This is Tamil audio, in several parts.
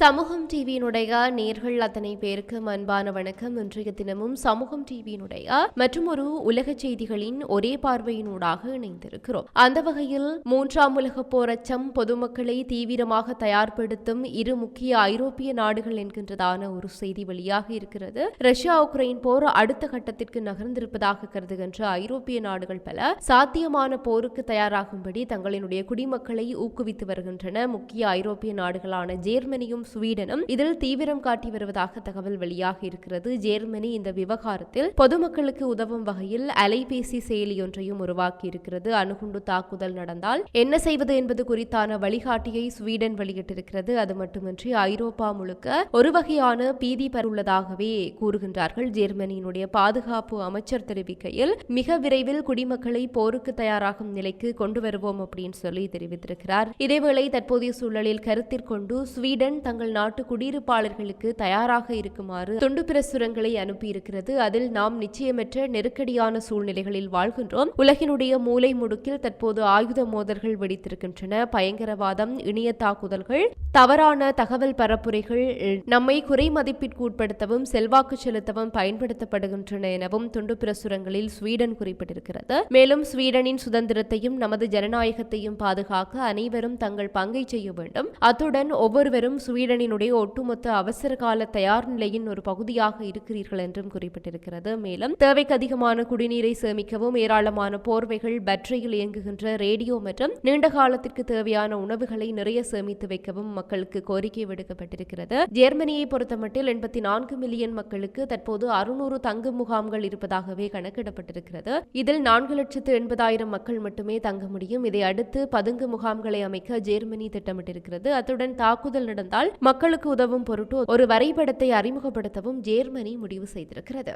சமூகம் டிவியினுடைய நேர்கள் அத்தனை பேருக்கு அன்பான வணக்கம். இன்றைய தினமும் சமூகம் டிவியினுடைய மற்றும் ஒரு உலக செய்திகளின் ஒரே பார்வையினூடாக இணைந்திருக்கிறோம். அந்த வகையில் மூன்றாம் உலக போர் அச்சம் பொதுமக்களை தீவிரமாக தயார்படுத்தும் இரு முக்கிய ஐரோப்பிய நாடுகள் என்கின்றதான ஒரு செய்தி வெளியாக இருக்கிறது. ரஷ்யா உக்ரைன் போர் அடுத்த கட்டத்திற்கு நகர்ந்திருப்பதாக கருதுகின்ற ஐரோப்பிய நாடுகள் பல சாத்தியமான போருக்கு தயாராகும்படி தங்களினுடைய குடிமக்களை ஊக்குவித்து வருகின்றன. முக்கிய ஐரோப்பிய நாடுகளான ஜேர்மனியும் ஸ்வீடனும் இதில் தீவிரம் காட்டி வருவதாக தகவல் வெளியாகி இருக்கிறது. ஜேர்மனி இந்த விவகாரத்தில் பொதுமக்களுக்கு உதவும் வகையில் அலைபேசி செயலி ஒன்றையும் உருவாக்கி இருக்கிறது. அணுகுண்டு தாக்குதல் நடந்தால் என்ன செய்வது என்பது குறித்தான வழிகாட்டியை ஸ்வீடன் வெளியிட்டிருக்கிறது. அது மட்டுமின்றி ஐரோப்பா முழுக்க ஒரு வகையான பீதி பருள்ளதாகவே கூறுகின்றார்கள். ஜெர்மனியினுடைய பாதுகாப்பு அமைச்சர் தெரிவிக்கையில் மிக விரைவில் குடிமக்களை போருக்கு தயாராகும் நிலைக்கு கொண்டு வருவோம் அப்படின்னு சொல்லி தெரிவித்திருக்கிறார். இதேவேளை தற்போதைய சூழலில் கருத்திற்கொண்டு ஸ்வீடன் தங்கள் நாட்டு குடியிருப்பாளர்களுக்கு தயாராக இருக்குமாறு துண்டு பிரசுரங்களை அனுப்பியிருக்கிறது. அதில் நாம் நிச்சயமற்ற நெருக்கடியான சூழ்நிலைகளில் வாழ்கின்றோம். உலகினுடைய மூலை முடுக்கில் தற்போது ஆயுத மோதல்கள் வெடித்திருக்கின்றன. பயங்கரவாதம் இணைய தாக்குதல்கள் தவறான தகவல் பரப்புரைகள் நம்மை குறை மதிப்பிற்கு உட்படுத்தவும் செல்வாக்கு செலுத்தவும் பயன்படுத்தப்படுகின்றன எனவும் துண்டு பிரசுரங்களில் ஸ்வீடன் குறிப்பிட்டிருக்கிறது. மேலும் ஸ்வீடனின் சுதந்திரத்தையும் நமது ஜனநாயகத்தையும் பாதுகாக்க அனைவரும் தங்கள் பங்கை செய்ய வேண்டும். அத்துடன் ஒவ்வொருவரும் ஸ்வீடனினுடைய ஒட்டுமொத்த அவசர கால தயார் நிலையின் ஒரு பகுதியாக இருக்கிறீர்கள் என்றும் குறிப்பிட்டிருக்கிறது. மேலும் தேவைக்கு அதிகமான குடிநீரை சேமிக்கவும் ஏராளமான போர்வைகள் பேட்டரியில் இயங்குகின்ற ரேடியோ மற்றும் நீண்ட காலத்திற்கு தேவையான உணவுகளை நிறைய சேமித்து வைக்கவும் மக்களுக்கு கோரிக்கை விடுக்கப்பட்டிருக்கிறது. ஜெர்மனியை பொறுத்தமட்டில் எண்பத்தி நான்கு மில்லியன் மக்களுக்கு தற்போது அறுநூறு தங்கு முகாம்கள் இருப்பதாகவே கணக்கிடப்பட்டிருக்கிறது. இதில் நான்கு லட்சத்து எண்பதாயிரம் மக்கள் மட்டுமே தங்க முடியும். இதை அடுத்து பதுங்கு முகாம்களை அமைக்க ஜெர்மனி திட்டமிட்டிருக்கிறது. அத்துடன் தாக்குதல் நடந்தால் மக்களுக்கு உதவும் பொருட்டு ஒரு வரைபடத்தை அறிமுகப்படுத்தவும் ஜேர்மனி முடிவு செய்திருக்கிறது.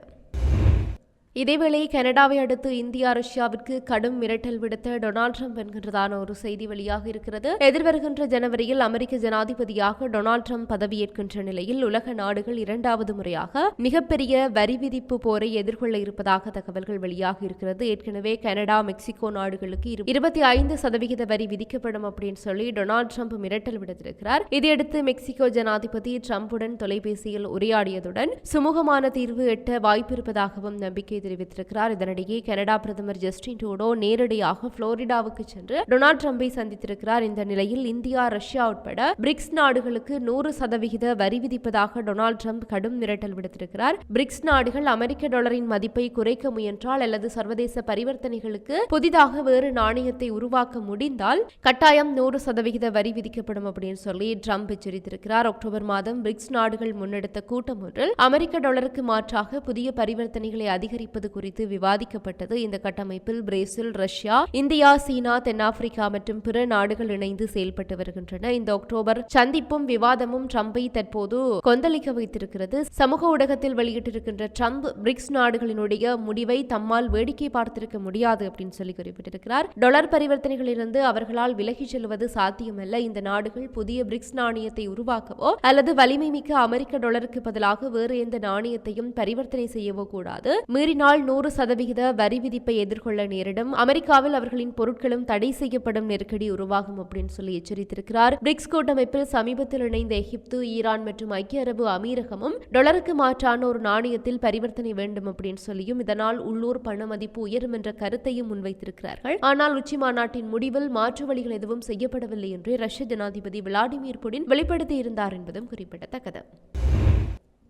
இதேவேளை கனடாவை அடுத்து இந்தியா ரஷ்யாவிற்கு கடும் மிரட்டல் விடுத்த டொனால்ட் ட்ரம்ப் என்கின்றதான ஒரு செய்தி வெளியாக இருக்கிறது. எதிர்வருகின்ற ஜனவரியில் அமெரிக்க ஜனாதிபதியாக டொனால்ட் ட்ரம்ப் பதவியேற்கின்ற நிலையில் உலக நாடுகள் இரண்டாவது முறையாக மிகப்பெரிய வரி விதிப்பு போரை எதிர்கொள்ள இருப்பதாக தகவல்கள் வெளியாக இருக்கிறது. ஏற்கனவே கனடா மெக்சிகோ நாடுகளுக்கு இருபத்தி ஐந்து சதவிகித வரி விதிக்கப்படும் அப்படின்னு சொல்லி டொனால்ட் ட்ரம்ப் மிரட்டல் விடுத்திருக்கிறார். இதையடுத்து மெக்சிகோ ஜனாதிபதி ட்ரம்புடன் தொலைபேசியில் உரையாடியதுடன் சுமூகமான தீர்வு எட்ட வாய்ப்பிருப்பதாகவும் நம்பிக்கை தெரிவித்திருக்கிறார். இதனிடையே கனடா பிரதமர் ஜஸ்டின் ட்ரூடோ நேரடியாக புளோரிடாவுக்கு சென்று டொனால்ட் ட்ரம்பை சந்தித்திருக்கிறார். இந்த நிலையில் இந்தியா ரஷ்யா உட்பட பிரிக்ஸ் நாடுகளுக்கு நூறு சதவிகித வரி விதிப்பதாக டொனால்ட் ட்ரம்ப் கடும் மிரட்டல் விடுத்திருக்கிறார். பிரிக்ஸ் நாடுகள் அமெரிக்க டாலரின் மதிப்பை குறைக்க முயன்றால் அல்லது சர்வதேச பரிவர்த்தனைகளுக்கு புதிதாக வேறு நாணயத்தை உருவாக்க முடிந்தால் கட்டாயம் நூறு சதவிகித வரி விதிக்கப்படும் அப்படின்னு சொல்லி ட்ரம்ப் எச்சரித்திருக்கிறார். அக்டோபர் மாதம் பிரிக்ஸ் நாடுகள் முன்னெடுத்த கூட்டம் ஒன்றில் அமெரிக்க டாலருக்கு மாற்றாக புதிய பரிவர்த்தனைகளை அதிகரிப்பது குறித்து விவாதிக்கப்பட்டது. இந்த கட்டமைப்பில் பிரேசில் ரஷ்யா இந்தியா சீனா தென்னாப்பிரிக்கா மற்றும் பிற நாடுகள் இணைந்து செயல்பட்டு வருகின்றன. இந்த அக்டோபர் சந்திப்பும் விவாதமும் ட்ரம்பை தற்போது கொந்தளிக்க வைத்திருக்கிறது. சமூக ஊடகத்தில் வெளியிட்டிருக்கின்ற ட்ரம்ப் பிரிக்ஸ் நாடுகளினுடைய முடிவை தம்மால் வேடிக்கை பார்த்திருக்க முடியாது அப்படின்னு சொல்லி குறிப்பிட்டிருக்கிறார். டாலர் பரிவர்த்தனைகளிலிருந்து அவர்களால் விலகிச் செல்வது சாத்தியமல்ல. இந்த நாடுகள் புதிய பிரிக்ஸ் நாணயத்தை உருவாக்கவோ அல்லது வலிமை மிக்க அமெரிக்க டாலருக்கு பதிலாக வேறு எந்த நாணயத்தையும் பரிவர்த்தனை செய்யவோ கூடாது. மீறினால் நூறு சதவிகித வரி விதிப்பை எதிர்கொள்ள நேரிடும். அமெரிக்காவில் அவர்களின் பொருட்களும் தடை செய்யப்படும் நெருக்கடி உருவாகும் அப்படின்னு சொல்லி எச்சரித்திருக்கிறார். பிரிக்ஸ் கூட்டமைப்பில் சமீபத்தில் இணைந்த எகிப்து ஈரான் மற்றும் ஐக்கிய அரபு அமீரகமும் டாலருக்கு மாற்றான ஒரு நாணயத்தில் பரிவர்த்தனை வேண்டும் அப்படின்னு சொல்லியும் இதனால் உள்ளூர் பண மதிப்பு உயரும் என்ற கருத்தையும் முன்வைத்திருக்கிறார்கள். ஆனால் உச்சி மாநாட்டின் முடிவில் மாற்று வழிகள் எதுவும் செய்யப்படவில்லை என்று ரஷ்ய ஜனாதிபதி விளாடிமிர் புடின் வெளிப்படுத்தியிருந்தார் என்பதும் குறிப்பிடத்தக்கது.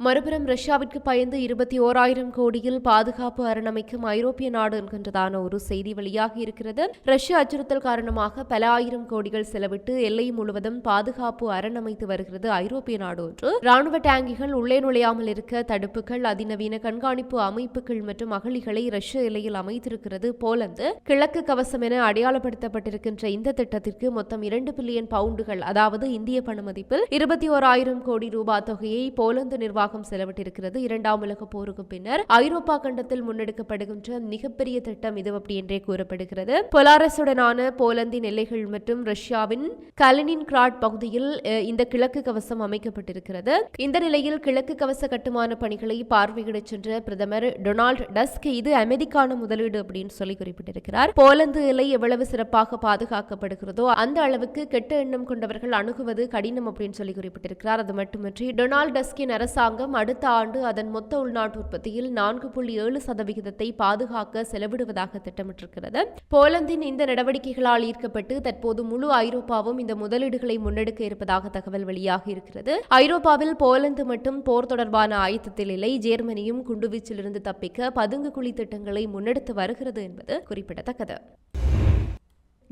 மறுபுறம் ரஷ்யாவிற்கு பயந்து இருபத்தி ஓராயிரம் கோடியில் பாதுகாப்பு அரணமைக்கும் ஐரோப்பிய நாடு என்கின்றதான ஒரு செய்தி வெளியாகி இருக்கிறது. ரஷ்ய அச்சுறுத்தல் காரணமாக பல ஆயிரம் கோடிகள் செலவிட்டு எல்லை முழுவதும் பாதுகாப்பு அரணமைத்து வருகிறது ஐரோப்பிய நாடு ஒன்று. ராணுவ டேங்கிகள் உள்ளே நுழையாமல் இருக்க தடுப்புகள் அதிநவீன கண்காணிப்பு அமைப்புகள் மற்றும் அகழிகளை ரஷ்ய எல்லையில் அமைத்திருக்கிறது போலந்து கிழக்கு கவசம் என அடையாளப்படுத்தப்பட்டிருக்கின்ற இந்த திட்டத்திற்கு மொத்தம் இரண்டு பில்லியன் பவுண்டுகள் அதாவது இந்திய பண மதிப்பில் இருபத்தி ஓராயிரம் கோடி ரூபாய் தொகையை போலந்து நிர்வாகம் நிர்வாகம் செலவிட்டிருக்கிறது. இரண்டாம் உலக போருக்கு பின்னர் ஐரோப்பா கண்டத்தில் முன்னெடுக்கப்படுகின்ற மிகப்பெரிய திட்டம் இது அப்படி என்றே கூறப்படுகிறது. பொலாரஸுடனான போலந்தின் எல்லைகள் மற்றும் ரஷ்யாவின் கலினின் கிராட் பகுதியில் இந்த கிழக்கு கவசம் அமைக்கப்பட்டிருக்கிறது. இந்த நிலையில் கிழக்கு கவச கட்டுமான பணிகளை பார்வையிடச் சென்ற பிரதமர் டொனால்டு டஸ்க் இது அமைதிக்கான முதலீடு அப்படின்னு சொல்லி குறிப்பிட்டிருக்கிறார். போலந்து எல்லை எவ்வளவு சிறப்பாக பாதுகாக்கப்படுகிறதோ அந்த அளவுக்கு கெட்ட எண்ணம் கொண்டவர்கள் அணுகுவது கடினம் அப்படின்னு சொல்லி குறிப்பிட்டிருக்கிறார். அது மட்டுமின்றி டொனால்டு டஸ்கின் அரசாங்கம் அடுத்த ஆண்டு அதன் மொத்த உள்நாட்டு உற்பத்தியில் நான்கு புள்ளி ஏழு சதவிகிதத்தை பாதுகாக்க செலவிடுவதாக திட்டமிட்டிருக்கிறது. போலந்தின் இந்த நடவடிக்கைகளால் ஈர்க்கப்பட்டு தற்போது முழு ஐரோப்பாவும் இந்த முதலீடுகளை முன்னெடுக்க இருப்பதாக தகவல் வெளியாகி இருக்கிறது. ஐரோப்பாவில் போலந்து மட்டும் போர் தொடர்பான ஆயத்தத்தில் இல்லை. ஜெர்மனியும் குண்டுவீச்சிலிருந்து தப்பிக்க பதுங்கு குழி திட்டங்களை முன்னெடுத்து வருகிறது என்பது குறிப்பிடத்தக்கது.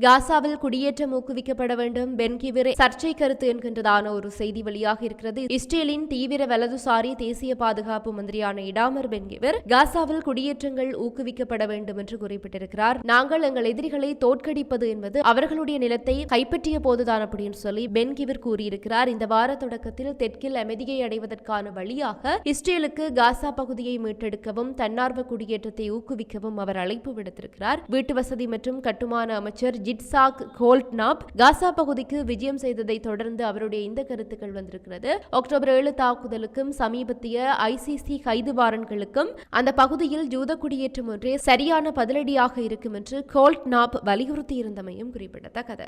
காசாவில் குடியேற்றம் ஊக்குவிக்கப்பட வேண்டும். பென்கிவிர் சர்ச்சை கருத்து என்கின்றதான ஒரு செய்தி வெளியாக இருக்கிறது. இஸ்ரேலின் தீவிர வலதுசாரி தேசிய பாதுகாப்பு மந்திரியான இடாமர் பென்கிவிர் காசாவில் குடியேற்றங்கள் ஊக்குவிக்கப்பட வேண்டும் என்று குறிப்பிட்டிருக்கிறார். நாங்கள் எங்கள் எதிரிகளை தோற்கடிப்பது என்பது அவர்களுடைய நிலத்தை கைப்பற்றிய போதுதான் அப்படின்னு சொல்லி பென்கிவிர் கூறியிருக்கிறார். இந்த வார தொடக்கத்தில் தெற்கில் அமைதியை அடைவதற்கான வழியாக இஸ்ரேலுக்கு காசா பகுதியை மீட்டெடுக்கவும் தன்னார்வ குடியேற்றத்தை ஊக்குவிக்கவும் அவர் அழைப்பு விடுத்திருக்கிறார். வீட்டு வசதி மற்றும் கட்டுமான அமைச்சர் இட்சாக் கோல்ட்னாப் காசா பகுதிக்கு விஜயம் செய்ததை தொடர்ந்து அவருடைய இந்த கருத்துக்கள் வந்திருக்கிறது. அக்டோபர் ஏழு தாக்குதலுக்கும் சமீபத்திய ஐசிசி கைது வாரன்களுக்கும் அந்த பகுதியில் ஜூத குடியேற்றம் ஒன்றே சரியான பதிலடியாக இருக்கும் என்று கோல்ட்னாப் வலியுறுத்தியிருந்தமையும் குறிப்பிடத்தக்கது.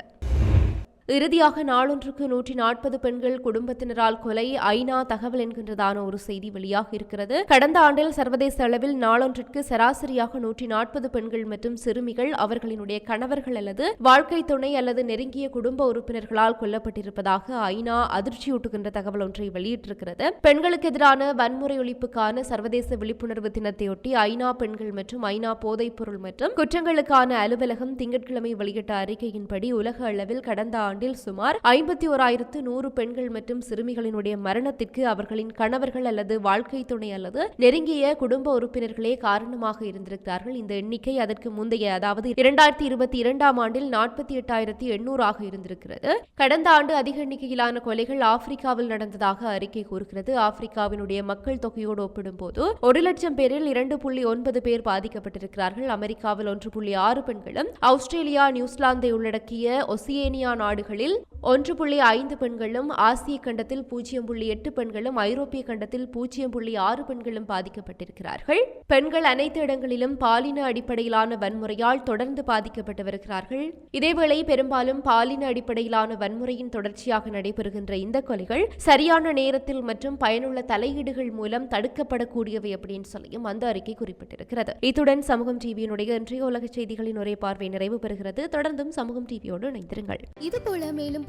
இறுதியாக நாளொன்றுக்கு நூற்றி நாற்பது பெண்கள் குடும்பத்தினரால் கொலை ஐநா தகவல் என்கின்றதான ஒரு செய்தி வெளியாக இருக்கிறது. கடந்த ஆண்டில் சர்வதேச அளவில் நாளொன்றிற்கு சராசரியாக நூற்றி நாற்பது பெண்கள் மற்றும் சிறுமிகள் அவர்களினுடைய கணவர்கள் அல்லது வாழ்க்கை துணை அல்லது நெருங்கிய குடும்ப உறுப்பினர்களால் கொல்லப்பட்டிருப்பதாக ஐநா அதிர்ச்சியூட்டுகின்ற தகவல் ஒன்றை வெளியிட்டிருக்கிறது. பெண்களுக்கு எதிரான வன்முறை ஒழிப்புக்கான சர்வதேச விழிப்புணர்வு தினத்தையொட்டி ஐநா பெண்கள் மற்றும் ஐநா போதைப்பொருள் மற்றும் குற்றங்களுக்கான அலுவலகம் திங்கட்கிழமை வெளியிட்ட அறிக்கையின்படி உலக அளவில் கடந்த ஆண்டில் சுமார் ஐம்பத்தி ஓராயிரத்து நூறு பெண்கள் மற்றும் சிறுமிகளினுடைய மரணத்திற்கு அவர்களின் கணவர்கள் அல்லது வாழ்க்கை துணை அல்லது நெருங்கிய குடும்ப உறுப்பினர்களே காரணமாக இருந்திருக்கிறார்கள். இந்த எண்ணிக்கை அதற்கு முந்தைய அதாவது இரண்டாயிரத்தி இருபத்தி இரண்டாம் ஆண்டில் நாற்பத்தி எட்டாயிரத்தி எண்ணூறாக இருந்திருக்கிறது. கடந்த ஆண்டு அதிக எண்ணிக்கையிலான கொலைகள் ஆப்பிரிக்காவில் நடந்ததாக அறிக்கை கூறுகிறது. ஆப்பிரிக்காவினுடைய மக்கள் தொகையோடு ஒப்பிடும்போது ஒரு லட்சம் பேரில் இரண்டு புள்ளி ஒன்பது பேர் பாதிக்கப்பட்டிருக்கிறார்கள். அமெரிக்காவில் ஒன்று புள்ளி ஆறு பெண்களும் ஆஸ்திரேலியா நியூசிலாந்தை உள்ளடக்கிய ஒசியேனியா நாடுகளில் ஒன்று புள்ளி ஐந்து பெண்களும் ஆசிய கண்டத்தில் பூஜ்ஜியம் புள்ளி எட்டு பெண்களும் ஐரோப்பிய கண்டத்தில் பூஜ்ஜியம் புள்ளி ஆறு பெண்களும் பாதிக்கப்பட்டிருக்கிறார்கள். பெண்கள் அனைத்து இடங்களிலும் பாலின அடிப்படையிலான வன்முறையால் தொடர்ந்து பாதிக்கப்பட்டு வருகிறார்கள் இதேவேளை பெரும்பாலும் பாலின அடிப்படையிலான வன்முறையின் தொடர்ச்சியாக நடைபெறுகின்ற இந்த கொலைகள் சரியான நேரத்தில் மற்றும் பயனுள்ள தலையீடுகள் மூலம் தடுக்கப்படக்கூடியவை அப்படின்னு சொல்லியும் அந்த அறிக்கை குறிப்பிட்டிருக்கிறது. இத்துடன் சமூகம் டிவியினுடைய இன்றைய உலக செய்திகளின் ஒரே பார்வை நிறைவு பெறுகிறது. தொடர்ந்தும் சமூகம் டிவியோடு இணைந்திருங்கள். இது போல மேலும்